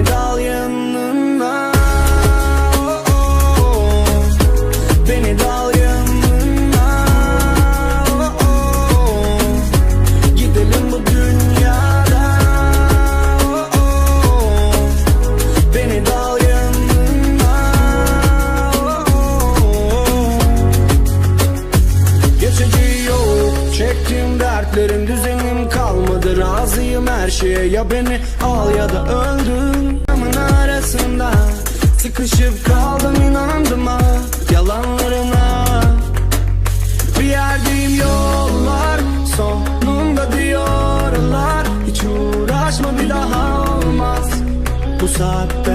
Beni dal yanına. Beni dal yanına. Gidelim bu dünyadan oh. Beni dal yanına. Oh, yok Çektiğim dertlerin düzenim kalmadı. Razıyım her şeye ya beni al ya da öldür arasında Sıkışıp kaldım inandım ha. Yalanlarına Bir yerdeyim yollar Sonunda diyorlar. Hiç uğraşma bir daha olmaz. Bu saatte